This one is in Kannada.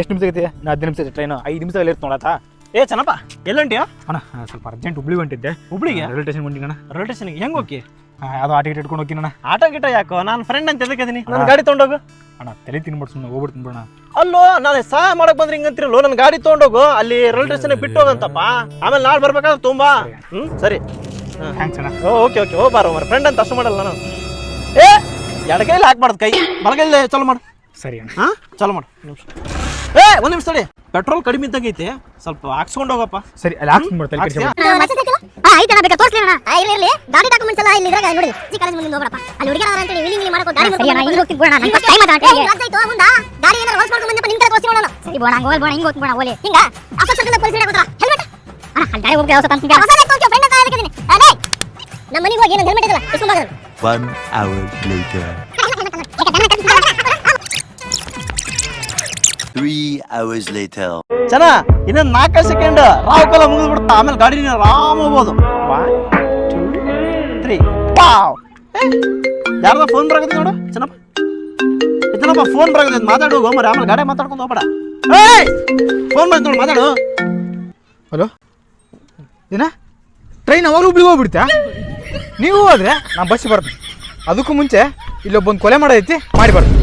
ಎಷ್ಟು ನಿಮಿಷ ಐತಿ ನಾ ಹದಿನೈದು ನಿಮಿಷ ಟ್ರೈನ್ ಐದು ನಿಮಿಷದಲ್ಲಿ ಇರ್ತು ನೋಡತ್ತ? ಏ ಚೆನ್ನಪ್ಪ ಎಲ್ಲಂಟಿಯ ಅಣ್ಣ ಸ್ವಲ್ಪ ಅರ್ಜೆಂಟ್ ಹುಬ್ಳಿ ಹೊಂಟಿದ್ದೆ. ಹುಬ್ಳಿಗೆ? ರೈಲ್ವೆ ಸ್ಟೇಷನ್ ಅಣ್ಣ. ರೈಲ್ವೆ ಸ್ಟೇಷನ್ಗೆ ಹೆಂಗ್ ಹೋಗಿ? ಅದು ಆಟೋ ಗಿಟ ಇಟ್ಕೊಂಡು ಹೋಗಿನ ಅಣ್ಣ. ಆಟೋ ಗಿಟ ಯಾಕೋ? ನಾನು ಫ್ರೆಂಡ್ ಅಂತ ಎದಕ್ಕದೀನಿ ನನ್ನ. ಗಾಡಿ ತೊಗೊಂಡೋಗು. ಅಣ್ಣ ತಲೆ ತಿನ್ಬಿಡ್ ಸುಮ್ಮನೆ ಹೋಗ್ಬಿಡ್ತೀನಿ ಬಿಡೋಣ. ಅಲ್ಲೋ ನಾನು ಸಹಾಯ ಮಾಡಕ್ ಬಂದ್ರೆ ಹಿಂಗಂತಿರಲ್ಲೋ ನನ್ನ ಗಾಡಿ ತೊಗೊಂಡೋಗು. ಅಲ್ಲಿ ರೈಲ್ವೆ ಸ್ಟೇಷನ್ ಬಿಟ್ಟು ಹೋಗಂತಪ್ಪ ಆಮೇಲೆ ನಾಳೆ ಬರ್ಬೇಕಾದ್ರೆ ತುಂಬಾ. ಹ್ಞೂ ಸರಿ. ಥ್ಯಾಂಕ್ಸ್ ಅಣ್ಣ. Okay okay. ಓ ಬಾರೋ ಮರ ಫ್ರೆಂಡ್ ಅಂತ ಅಷ್ಟು ಮಾಡಲ್ಲ ನಾನು. ಏ ಎಡಗೈಲಿ ಹಾಕ್ಬಾರ್ದು ಕೈ. ಬಲಗೈಲಿ ಚಲೋ ಮಾಡು. ಸರಿ ಅಣ್ಣ. ಹಾ? ಚಲೋ ಮಾಡು. ನಿಮಿಷ. ಏ ಒಂದ್ ನಿಮಿಷ ತಡಿ ಪೆಟ್ರೋಲ್ ಕಡಿಮೆ ಇದ್ದಂಗೈತಿ ಸ್ವಲ್ಪ ಹಾಕ್ಸ್ಕೊಂಡು ಹೋಗಪ್ಪ ಸರಿ ಅಲ್ಲಿ ಬೇಕಾ ತೋರಿಸ್ಲಿ ಅಣ್ಣ ಆ, ಇರ್ಲಿ ಇರ್ಲಿ ಗಾಡಿ ಡಾಕ್ಯುಮೆಂಟ್ಸ್ ಎಲ್ಲ ಇಲ್ಲಿ ಇದ್ರಾಗ ನೋಡಿ ಜಿ ಕಾಲೇಜ್ ಮುಂದೆ ಹೋಗ್ಬಿಡಪ್ಪ ಅಲ್ಲಿ ಹುಡುಗರ ಅಂತ ಹೇಳಿ ಮಾಡಕೋ ಗಾಡಿ ಸರಿ ಅಣ್ಣ ಇಲ್ಲಿ ಹೋಗ್ತೀನಿ ಟೈಮ್ ಮುಂದ ಗಾಡಿ ಏನಾರ ಹೊಲ್ಸ್ ಮಾಡ್ಕೊಂಡು ಬಂದಪ್ಪ ನಿನ್ ಕಡೆ ತೋರ್ಸಿ ನೋಡೋಣ ಸರಿ ಬೋಣ ಹಂಗ ಬೋಣ ಹಿಂಗ್ ಹೋಗ್ತೀನಿ ಬೋಣ ಓಲಿ ಹಿಂಗ ಅಪ್ಪ ಸರ್ಕಲ್ ಪೊಲೀಸ್ ಹಿಡಿಯ ಗೊತ್ತಾ ಹೆಲ್ಮೆಟ್ ಅಣ್ಣ ಅಲ್ಲಿ ಗಾಡಿ ಹೋಗ್ಬೇಕು ಯಾವ ಹೊಸ ಫ್ರೆಂಡ್ ನಮ್ಮ ಮನೆಗೆ ಹೋಗಿ ಏನೋ ಹೆಲ್ಮೆಟ್ ಇದಲ್ಲ ಇಸ್ಕೊಂಡ್ ಬಾಗಲ್ಲ One hour later. Three hours later. ಚೆನ್ನ ಇನ್ನೊಂದು ನಾಲ್ಕು ಸೆಕೆಂಡ್ ರಾವ್ ಕಾಲ ಮುಗಿದು ಬಿಡ್ತಾ ಆಮೇಲೆ ಗಾಡಿ ನೀನು ಆರಾಮ್ ಹೋಗ್ಬೋದು. ಒನ್ ಟೂ ತ್ರೀ ಪಾವ್ ಯಾರ್ದ ಫೋನ್ ಬರಕತ್ತೆ ನೋಡು ಚೆನ್ನಪ್ಪ. ಏ, ಚೆನ್ನಪ್ಪ ಫೋನ್ ಬರಕತ್ತೆ ಮಾತಾಡು ಹೋಗ್ಬರ ಆಮೇಲೆ ಗಾಡಿ ಮಾತಾಡ್ಕೊಂಡು ಹೋಗ್ಬೇಡ. ಏಯ್ ಫೋನ್ ಬಂತು ನೋಡು ಮಾತಾಡು. ಹಲೋ? ಏನ ಟ್ರೈನ್ ಅವಾಗ ಹುಬ್ಳಿಗೆ ಹೋಗ್ಬಿಡ್ತಾ ನೀವು ಹೋದ್ರೆ ನಾ ಬಸ್ ಬರ್ತೀನಿ. ಅದಕ್ಕೂ ಮುಂಚೆ ಇಲ್ಲೊಬ್ಬೊಂದು ಕೊಲೆ ಮಾಡೋದೈತಿ ಮಾಡಿ ಬರ್ತೀನಿ.